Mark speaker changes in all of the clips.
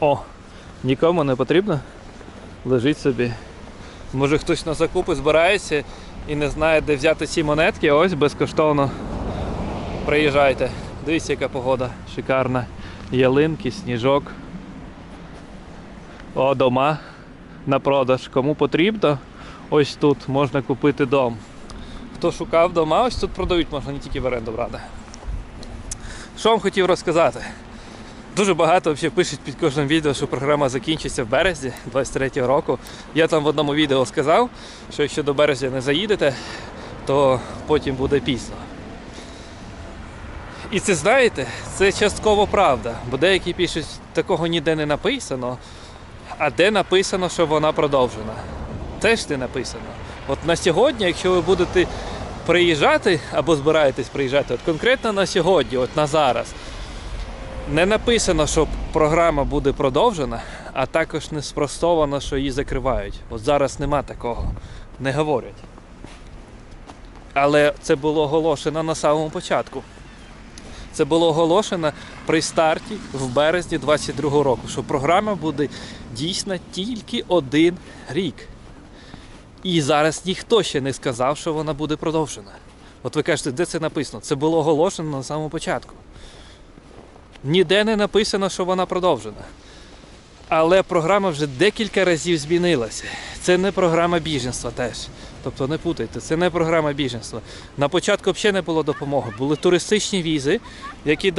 Speaker 1: О, нікому не потрібно. Лежить собі. Може хтось на закупи збирається і не знає, де взяти ці монетки, ось безкоштовно приїжджайте. Дивіться, яка погода шикарна. Ялинки, сніжок. О, дома на продаж. Кому потрібно, ось тут можна купити дом. Хто шукав дома, ось тут продають, можна не тільки в оренду брати. Що вам хотів розказати? Дуже багато взагалі пишуть під кожним відео, що програма закінчиться в березні 23-го року. Я там в одному відео сказав, що якщо до березня не заїдете, то потім буде пізно. І це знаєте, це частково правда, бо деякі пишуть, такого ніде не написано, а де написано, що вона продовжена. Теж не написано. От на сьогодні, якщо ви будете приїжджати або збираєтесь приїжджати, от конкретно на сьогодні, от на зараз, не написано, що програма буде продовжена, а також не спростовано, що її закривають. От зараз нема такого, не говорять. Але це було оголошено на самому початку. Це було оголошено при старті в березні 22-го року, що програма буде дійсна тільки один рік. І зараз ніхто ще не сказав, що вона буде продовжена. От ви кажете, де це написано? Це було оголошено на самому початку. Ніде не написано, що вона продовжена. Але програма вже декілька разів змінилася. Це не програма біженства теж. Тобто не путайте, це не програма біженства. На початку взагалі не було допомоги. Були туристичні візи, які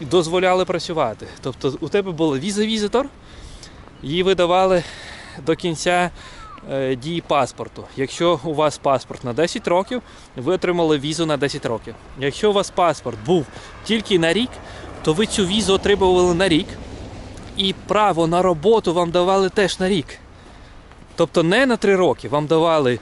Speaker 1: дозволяли працювати. Тобто у тебе була віза-візитор, її видавали до кінця е, дії паспорту. Якщо у вас паспорт на 10 років, ви отримали візу на 10 років. Якщо у вас паспорт був тільки на рік, то ви цю візу отримували на рік, і право на роботу вам давали теж на рік. Тобто не на 3 роки, вам давали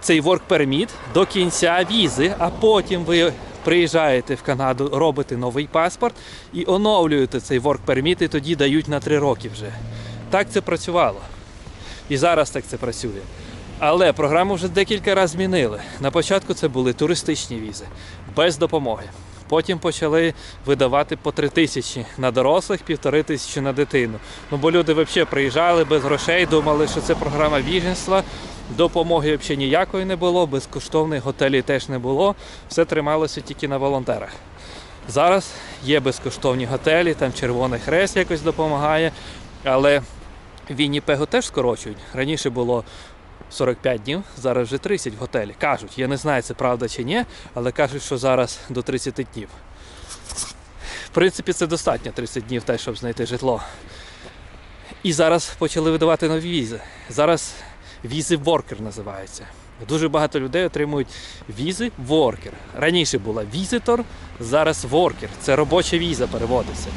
Speaker 1: цей work permit до кінця візи, а потім ви приїжджаєте в Канаду, робите новий паспорт і оновлюєте цей work permit, і тоді дають на 3 роки вже. Так це працювало. І зараз так це працює. Але програму вже декілька разів змінили. На початку це були туристичні візи без допомоги. Потім почали видавати по три тисячі на дорослих, півтори тисячі на дитину. Ну бо люди взагалі приїжджали без грошей, думали, що це програма біженства. Допомоги взагалі ніякої не було, безкоштовних готелів теж не було. Все трималося тільки на волонтерах. Зараз є безкоштовні готелі, там Червоний Хрест якось допомагає, але Вінніпегу теж скорочують. Раніше було 45 днів, зараз вже 30 в готелі. Кажуть, я не знаю, це правда чи ні, але кажуть, що зараз до 30 днів. В принципі, це достатньо 30 днів, теж, щоб знайти житло. І зараз почали видавати нові візи. Зараз візи воркер називаються. Дуже багато людей отримують візи воркер. Раніше була візитор, зараз воркер. Це робоча віза переводиться.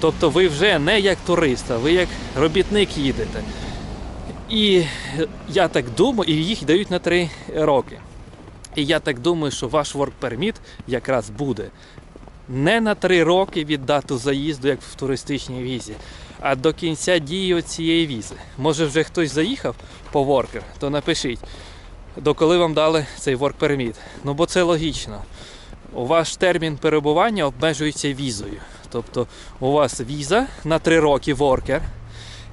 Speaker 1: Тобто ви вже не як турист, а ви як робітник їдете. І я так думаю, і їх дають на три роки. І я так думаю, що ваш work permit якраз буде не на три роки від дату заїзду, як в туристичній візі, а до кінця дії цієї візи. Може вже хтось заїхав по воркер, то напишіть, до коли вам дали цей work permit. Ну бо це логічно. У ваш термін перебування обмежується візою. Тобто у вас віза на три роки воркер,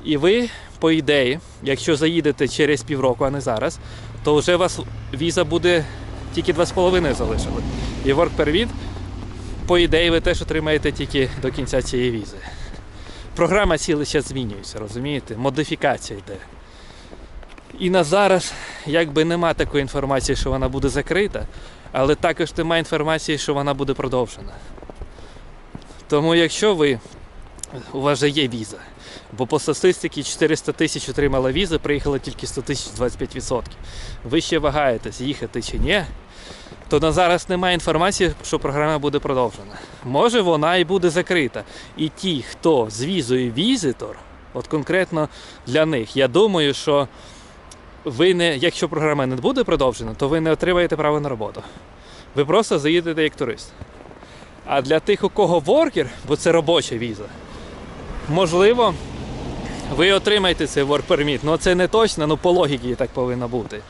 Speaker 1: і ви, по ідеї, якщо заїдете через півроку, а не зараз, то вже у вас віза буде тільки 2,5 залишили. І work permit, по ідеї, ви теж отримаєте тільки до кінця цієї візи. Програма цілий час змінюється, розумієте? Модифікація йде. І на зараз, якби нема такої інформації, що вона буде закрита, але також немає інформації, що вона буде продовжена. Тому якщо ви, у вас вже є віза, бо по статистиці 400 тисяч отримала віза, приїхало тільки 100 тисяч 25%. Ви ще вагаєтесь, їхати чи ні, то на зараз немає інформації, що програма буде продовжена. Може вона і буде закрита. І ті, хто з візою візитор, от конкретно для них, я думаю, що ви не, якщо програма не буде продовжена, то ви не отримаєте право на роботу. Ви просто заїдете як турист. А для тих, у кого воркер, бо це робоча віза, можливо, ви отримаєте цей work permit, але це не точно, ну по логіці так повинно бути.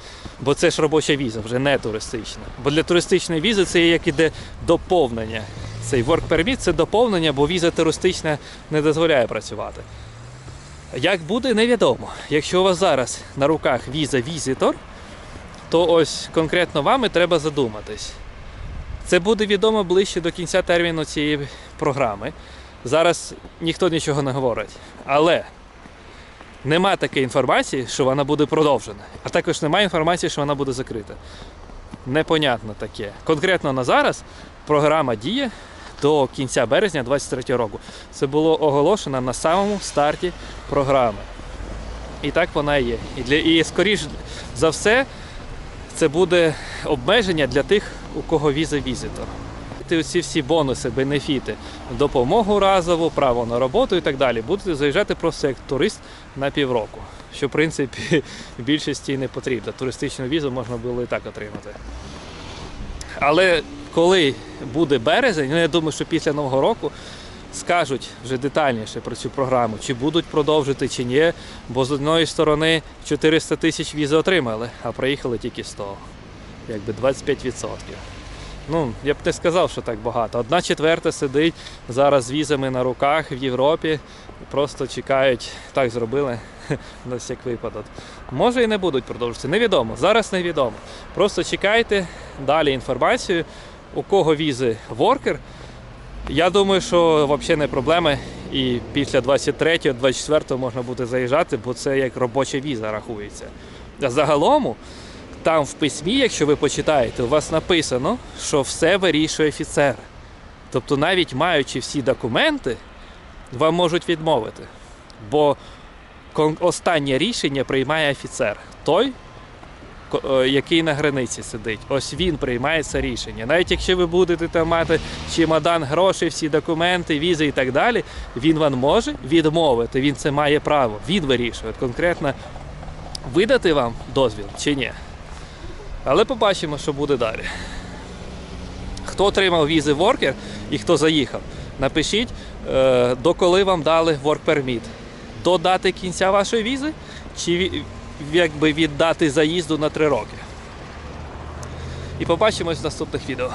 Speaker 1: Бо це ж робоча віза, вже не туристична. Бо для туристичної візи це як іде доповнення. Цей work permit – це доповнення, бо віза туристична не дозволяє працювати. Як буде, невідомо. Якщо у вас зараз на руках віза візитор, то ось конкретно вами треба задуматись. Це буде відомо ближче до кінця терміну цієї програми. Зараз ніхто нічого не говорить. Але нема такої інформації, що вона буде продовжена. А також немає інформації, що вона буде закрита. Непонятно таке. Конкретно на зараз програма діє до кінця березня 2023 року. Це було оголошено на самому старті програми. І так вона і є. І, для, і скоріш за все, це буде обмеження для тих, у кого віза візитор. Ти Ці всі бонуси, бенефіти, допомогу разову, право на роботу і так далі, будете заїжджати просто як турист на півроку. Що, в принципі, більшості не потрібно. Туристичну візу можна було і так отримати. Але коли буде березень, ну я думаю, що після Нового року скажуть вже детальніше про цю програму, чи будуть продовжити, чи ні. Бо з одної сторони 400 тисяч візи отримали, а проїхали тільки 100. Якби 25%. Ну, я б не сказав, що так багато. Одна четверта сидить зараз з візами на руках в Європі, просто чекають, так зробили на всяк випадок. Може і не будуть продовжувати. Невідомо. Зараз невідомо. Просто чекайте далі інформацію, у кого візи воркер. Я думаю, що взагалі не проблеми. І після 23-24 можна буде заїжджати, бо це як робоча віза рахується. А загалом, там в письмі, якщо ви почитаєте, у вас написано, що все вирішує офіцер. Тобто, навіть маючи всі документи, вам можуть відмовити. Бо останнє рішення приймає офіцер. Той, е, який на границі сидить. Ось він приймає це рішення. Навіть якщо ви будете там мати чемодан, гроші, всі документи, візи і так далі, він вам може відмовити. Він це має право. Він вирішує конкретно видати вам дозвіл чи ні. Але побачимо, що буде далі. Хто отримав візи Worker і хто заїхав, напишіть, доколи до коли вам дали Work Permit. До дати кінця вашої візи, чи якби від дати заїзду на 3 роки. І побачимось в наступних відео.